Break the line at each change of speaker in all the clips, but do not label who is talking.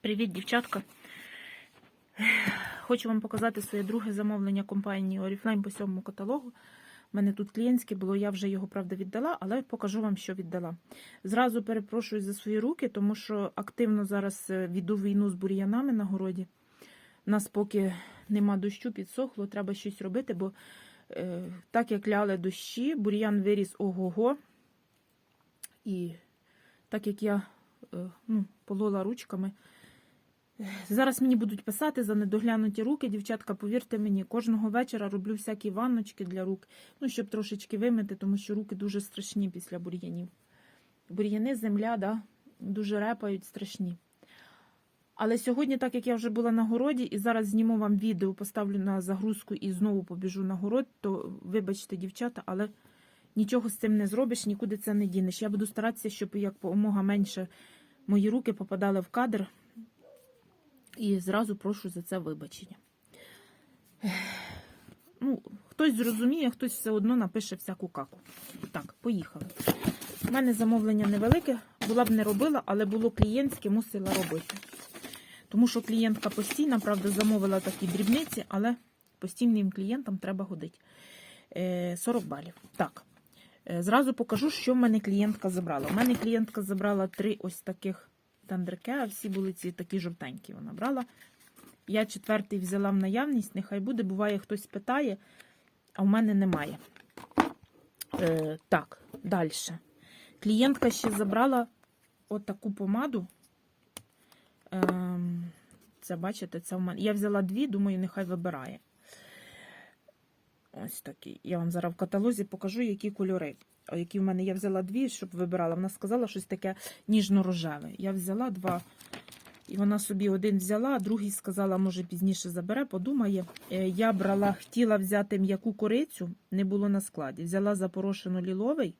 Привіт, дівчатка. Хочу вам показати своє друге замовлення компанії Oriflame по сьомому каталогу. У мене тут клієнтське було, я вже його, правда, віддала, але покажу вам, що віддала. Зразу перепрошую за свої руки, тому що активно зараз е, веду війну з бур'янами на городі. Нас поки нема дощу, підсохло, треба щось робити, бо е, так як ляли дощі, бур'ян виріс ого-го. І так як я е, ну, полола ручками. Зараз мені будуть писати за недоглянуті руки. Дівчатка, повірте мені, кожного вечора роблю всякі ванночки для рук, ну, щоб трошечки вимити, тому що руки дуже страшні після бур'янів. Бур'яни, земля, да, дуже репають, страшні. Але сьогодні, так як я вже була на городі, і зараз зніму вам відео, поставлю на загрузку і знову побіжу на город, то вибачте, дівчата, але нічого з цим не зробиш, нікуди це не дінеш. Я буду старатися, щоб якомога менше мої руки попадали в кадр. І зразу прошу за це вибачення. Ну, хтось зрозуміє, хтось все одно напише всяку каку. Так, поїхали. У мене замовлення невелике, була б не робила, але було клієнтське, мусила робити. Тому що клієнтка постійна, правда, замовила такі дрібниці, але постійним клієнтам треба годити. Е, 40 балів. Так. Е, Зразу покажу, що в мене клієнтка забрала. У мене клієнтка забрала три ось таких тандерке, а всі були ці такі жовтенькі. Вона брала. Я четвертий взяла в наявність, нехай буде. Буває, хтось питає, а в мене немає. Е, так, далі. Клієнтка ще забрала отаку помаду. Ем, це, бачите, це в мене. Я взяла дві, думаю, нехай вибирає. Ось такий. Я вам зараз в каталозі покажу, які кольори. Які в мене я взяла дві, щоб вибирала. Вона сказала щось таке ніжно-рожеве. Я взяла два. І вона собі один взяла, а другий сказала, може пізніше забере, подумає. Е, Я брала, хотіла взяти м'яку корицю, не було на складі. Взяла запорошену ліловий.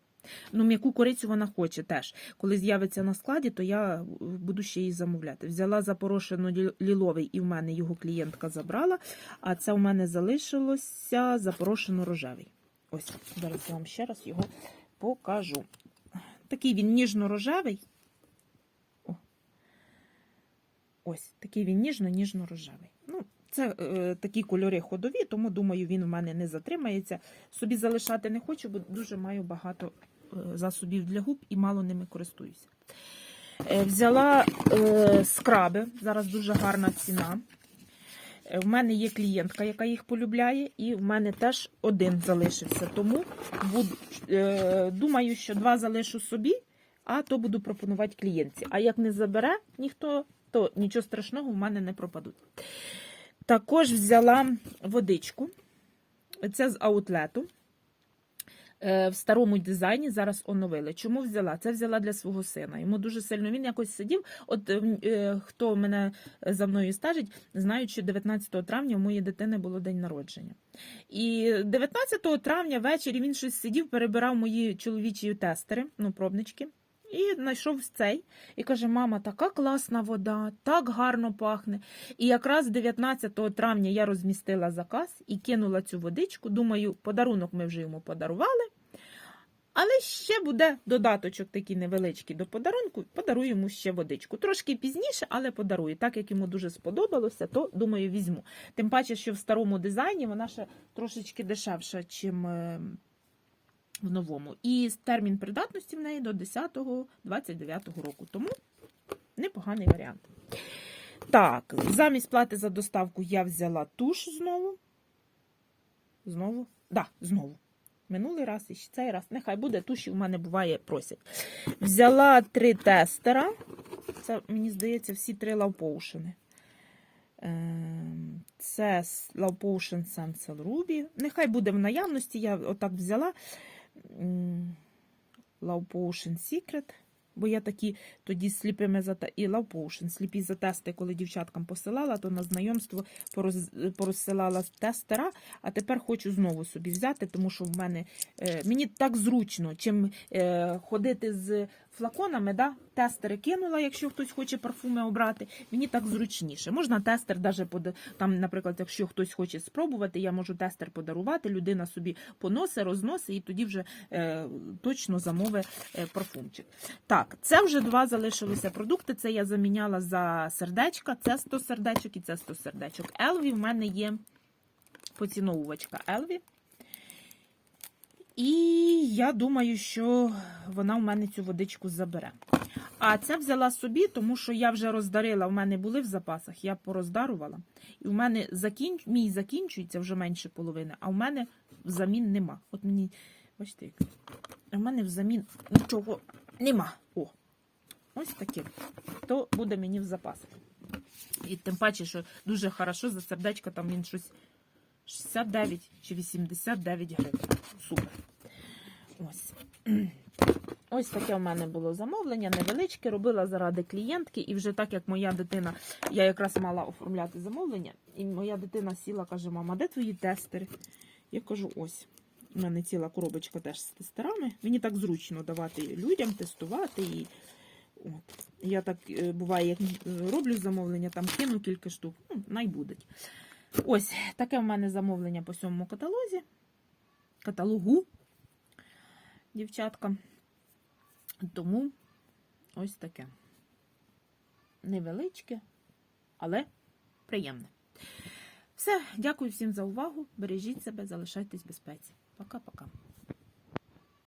Ну, м'яку корицю вона хоче теж. Коли з'явиться на складі, то я е, буду ще її замовляти. Взяла запорошену ліловий, і в мене його клієнтка забрала. А це у мене залишилося запорошено рожевий. Ось, зараз я вам ще раз його покажу. Такий він ніжно-рожевий. Ось, такий він ніжно-ніжно-рожевий. Ну, це е, такі кольори ходові, тому думаю, він у мене не затримається. Собі залишати не хочу, бо дуже маю багато е, засобів для губ і мало ними користуюся. Е, взяла е, скраби, зараз дуже гарна ціна. В мене є клієнтка, яка їх полюбляє, і в мене теж один залишився. Тому буду, е, думаю, що два залишу собі, а то буду пропонувати клієнтці. А як не забере ніхто, то нічого страшного в мене не пропадуть. Також взяла водичку. Це з аутлету. Е, В старому дизайні зараз оновили. Чому взяла? Це взяла для свого сина. Йому дуже сильно він якось сидів. От е, е, хто мене за мною стежить, знають, що 19 травня у моєї дитини було день народження. І 19 травня ввечері він щось сидів, перебирав мої чоловічі тестери, ну, пробнички. І знайшов цей і каже: Мама, така класна вода, так гарно пахне. І якраз 19 травня я розмістила заказ і кинула цю водичку. Думаю, подарунок ми вже йому подарували. Але ще буде додаточок такий невеличкий до подарунку. Подарую йому ще водичку. Трошки пізніше, але подарую. Так як йому дуже сподобалося, то думаю, візьму. Тим паче, що в старому дизайні вона ще трошечки дешевша, чим. В новому. І термін придатності в неї до 10-29 року. Тому непоганий варіант. Так, замість плати за доставку я взяла туш знову. Знову? Да, знову. Минулий раз і ще цей раз. Нехай буде, туші в мене буває просять. Взяла три тестера. Це, мені здається, всі три лавпоушени. Ем, Це Love Potion Sensel Ruby. Нехай буде в наявності. Я отак взяла. Love Potion Secret. Бо я такі тоді сліпими зате... і Love Potion, сліпі затести, коли дівчаткам посилала, то на знайомство пороз... порозсилала тестера, а тепер хочу знову собі взяти, тому що в мене е, мені так зручно, чим е, ходити з флаконами, да, тестери кинула, якщо хтось хоче парфуми обрати. Mені так зручніше. Можна тестер, даже пода- там, наприклад, якщо хтось хоче спробувати, я можу тестер подарувати, людина собі поносить, розносить і тоді вже е, точно замовить е, парфумчик. Так, це вже два залишилися продукти. Це я заміняла за сердечка, це 100 сердечок і це 100 сердечок. Елві в мене є поціновувачка Елві. І я думаю, що вона в мене цю водичку забере. А це взяла собі, тому що я вже роздарила, в мене були в запасах, я пороздарувала. І в мене закін... мій закінчується вже менше половини, а в мене взамін нема. От мені, бачите, як. В мене взамін нічого нема. О, ось таке. То буде мені в запасах. І тим паче, що дуже хорошо за сердечко, там він щось 69 чи 89 гривень. Супер. Ось. Ось таке в мене було замовлення, невеличке, робила заради клієнтки, і вже так як моя дитина, я якраз мала оформляти замовлення, і моя дитина сіла, каже: мама, де твої тестери? Я кажу, ось. У мене ціла коробочка теж з тестерами. Мені так зручно давати людям, тестувати. І... От. Я так е, буває, як роблю замовлення, там кину кілька штук, ну, найбудуть. Ось таке в мене замовлення по сьомому каталозі. Каталогу, дівчатка. Тому ось таке. Невеличке, але приємне. Все, дякую всім за увагу. Бережіть себе, залишайтесь в безпеці. Пока-пока.